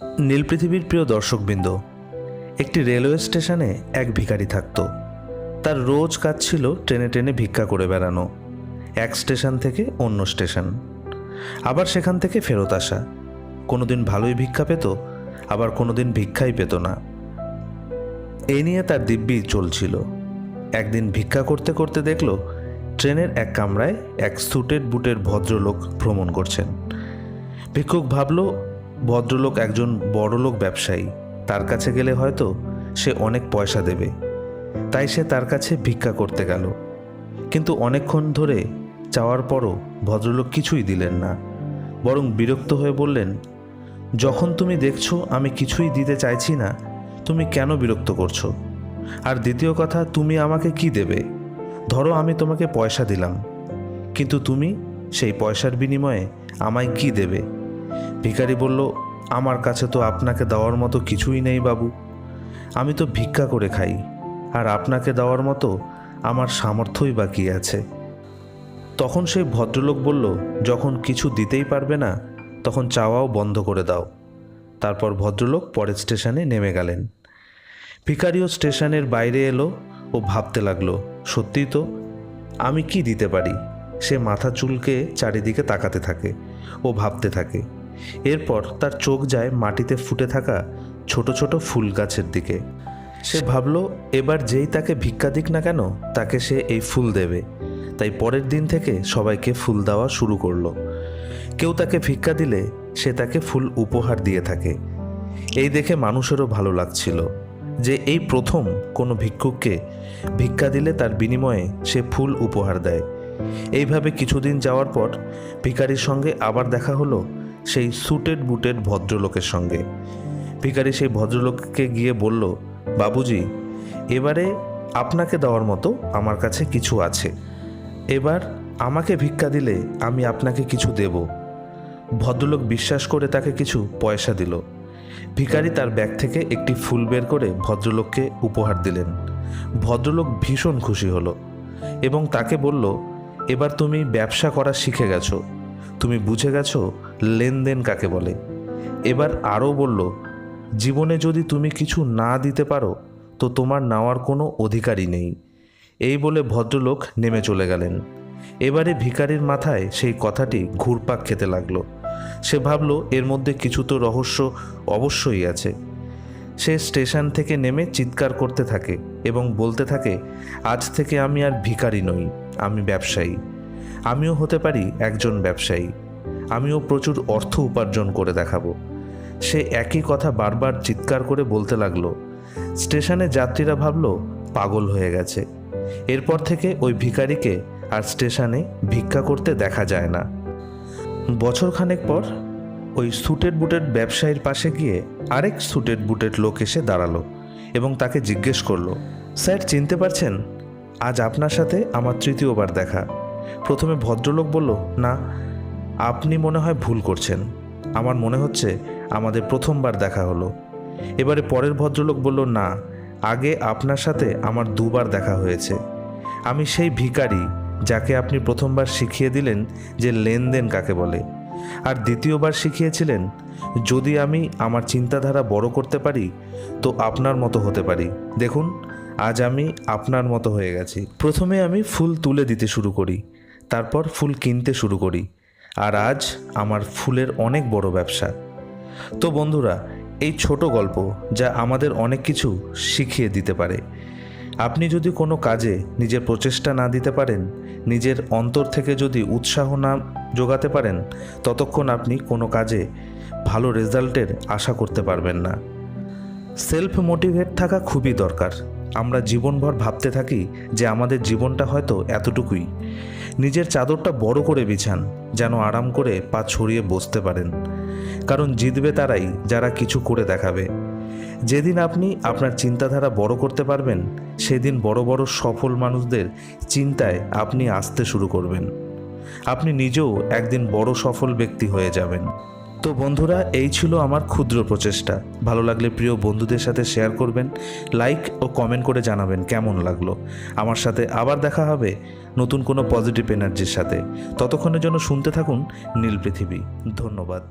নীল পৃথিবীর প্রিয় দর্শকবৃন্দ, একটি রেলওয়ে স্টেশনে এক ভিখারি থাকতো। তার রোজ কাজ ছিল ট্রেনে ট্রেনে ভিক্ষা করে বেড়ানো, এক স্টেশন থেকে অন্য স্টেশন। আবার সেখান থেকে ফেরত আসা। কোনোদিন ভালোই ভিক্ষা পেত, আবার কোনোদিন ভিক্ষাই পেত না। এই নিয়ে তার দিব্যি চলছিল একদিন ভিক্ষা করতে করতে দেখল, ট্রেনের এক কামরায় এক স্যুটেড বুটের ভদ্রলোক ভ্রমণ করছেন। ভিক্ষুক ভাবল ভদ্রলোক একজন বড়লোক ব্যবসায়ী। তার কাছে গেলে হয়তো সে অনেক পয়সা দেবে। তাই সে তার কাছে ভিক্ষা করতে গেল। কিন্তু অনেকক্ষণ ধরে চাওয়ার পরও ভদ্রলোক কিছুই দিলেন না। বরং বিরক্ত হয়ে বললেন, যখন তুমি দেখছ আমি কিছুই দিতে চাইছি না, তুমি কেন বিরক্ত করছ? আর দ্বিতীয় কথা, তুমি আমাকে কি দেবে? ধরো আমি তোমাকে পয়সা দিলাম। কিন্তু তুমি সেই পয়সার বিনিময়ে আমায় কি দেবে? ভিখারি বলল, আমার কাছে তো আপনাকে দেওয়ার মতো কিছুই নেই বাবু। আমি তো ভিক্ষা করে খাই, আর আপনাকে দেওয়ার মতো আমার সামর্থ্যই বাকি আছে। তখন সেই ভদ্রলোক বলল, যখন কিছু দিতেই পারবে না, তখন চাওয়াও বন্ধ করে দাও। তারপর ভদ্রলোক পরের স্টেশনে নেমে গেলেন। ভিখারিও স্টেশনের বাইরে এলো ও ভাবতে লাগল সত্যিই তো, আমি কি দিতে পারি? সে মাথা চুলকে চারিদিকে তাকাতে থাকে, ও ভাবতে থাকে। এরপর তার চোখ যায় মাটিতে ফুটে থাকা ছোট ছোট ফুল গাছের দিকে। সে ভাবলো, এবার যেই তাকে ভিক্ষা দিক না কেন, তাকে সে এই ফুল দেবে। তাই পরের দিন থেকে সবাইকে ফুল দেওয়া শুরু করল। কেউ তাকে ভিক্ষা দিলে সে তাকে ফুল উপহার দিয়ে থাকে। এই দেখে মানুষেরও ভালো লাগছিল যে এই প্রথম কোনো ভিক্ষুককে ভিক্ষা দিলে তার বিনিময়ে সে ফুল উপহার দেয়। এইভাবে কিছুদিন যাওয়ার পর ভিখারির সঙ্গে আবার দেখা হলো সেই সুটেড বুটেড ভদ্রলোকের সঙ্গে। ভিকারি সেই ভদ্রলোককে গিয়ে বলল, বাবুজি, এবারে আপনাকে দেওয়ার মতো আমার কাছে কিছু আছে। এবার আমাকে ভিক্ষা দিলে আমি আপনাকে কিছু দেব। ভদ্রলোক বিশ্বাস করে তাকে কিছু পয়সা দিল। ভিখারি তার ব্যাগ থেকে একটি ফুল বের করে ভদ্রলোককে উপহার দিলেন। ভদ্রলোক ভীষণ খুশি হলো এবং তাকে বলল, এবার তুমি ব্যবসা করা শিখে গেছো। তুমি বুঝে গেছো? লেনদেন কাকে বলে? এবার আরও বলল, জীবনে যদি তুমি কিছু না দিতে পারো, তো তোমার নেওয়ার কোনো অধিকারই নেই। এই বলে ভদ্রলোক নেমে চলে গেলেন। এবারে ভিখারির মাথায় সেই কথাটি ঘুরপাক খেতে লাগল। সে ভাবল, এর মধ্যে কিছু তো রহস্য অবশ্যই আছে। সে স্টেশন থেকে নেমে চিৎকার করতে থাকে এবং বলতে থাকে, আজ থেকে আমি আর ভিখারি নই, আমি ব্যবসায়ী। আমিও হতে পারি একজন ব্যবসায়ী। আমিও প্রচুর অর্থ উপার্জন করে দেখাবো। সে একই কথা বারবার চিৎকার করে বলতে লাগল। স্টেশনে যাত্রীরা ভাবলো, পাগল হয়ে গেছে। এরপর থেকে ওই ভিখারিকে আর স্টেশনে ভিক্ষা করতে দেখা যায় না। বছরখানেক পর ওই সুটেড বুটেড ব্যবসায়ীর পাশে গিয়ে আরেক সুটেড বুটেড লোক এসে দাঁড়াল এবং তাকে জিজ্ঞেস করল, স্যার, চিনতে পারছেন? আজ আপনার সাথে আমার তৃতীয়বার দেখা। প্রথমে ভদ্রলোক বলল, না, আপনি মনে হয় ভুল করছেন। আমার মনে হচ্ছে আমাদের প্রথমবার দেখা হলো। এবারে পরের ভদ্রলোক বলল, না, আগে আপনার সাথে আমার দুবার দেখা হয়েছে। আমি সেই ভিখারি যাকে আপনি প্রথমবার শিখিয়ে দিলেন যে লেনদেন কাকে বলে। আর দ্বিতীয়বার শিখিয়েছিলেন, যদি আমি আমার চিন্তাধারা বড় করতে পারি, তো আপনার মতো হতে পারি। দেখুন, আজ আমি আপনার মতো হয়ে গেছি। প্রথমে আমি ফুল তুলে দিতে শুরু করি। তারপর ফুল কিনতে শুরু করি। আর আজ আমার ফুলের অনেক বড় ব্যবসা। তো বন্ধুরা, এই ছোট গল্প যা আমাদের অনেক কিছু শিখিয়ে দিতে পারে। আপনি যদি কোনো কাজে নিজের প্রচেষ্টা না দিতে পারেন, নিজের অন্তর থেকে যদি উৎসাহ না যোগাতে পারেন, ততক্ষণ আপনি কোনো কাজে ভালো রেজাল্টের আশা করতে পারবেন না। সেলফ মোটিভেট থাকা খুবই দরকার। আমরা জীবনভর ভাবতে থাকি যে আমাদের জীবনটা হয়তো এতটুকুই। নিজের চাদরটা বড় করে বিছান, যেন আরাম করে পা ছড়িয়ে বসতে পারেন। কারণ জিতবে তারাই যারা কিছু করে দেখাবে। যেদিন আপনি আপনার চিন্তাধারা বড় করতে পারবেন, সেদিন বড় বড় সফল মানুষদের চিন্তায় আপনি আসতে শুরু করবেন। আপনি নিজেও একদিন বড় সফল ব্যক্তি হয়ে যাবেন। তো বন্ধুরা, এই ছিল আমার ক্ষুদ্র প্রচেষ্টা। ভালো লাগলে প্রিয় বন্ধুদের সাথে শেয়ার করবেন লাইক ও কমেন্ট করে জানাবেন কেমন লাগল। আমার সাথে আবার দেখা হবে নতুন কোনো পজিটিভ এনার্জির সাথে। ততক্ষণের জন্য শুনতে থাকুন নীল পৃথিবী। ধন্যবাদ।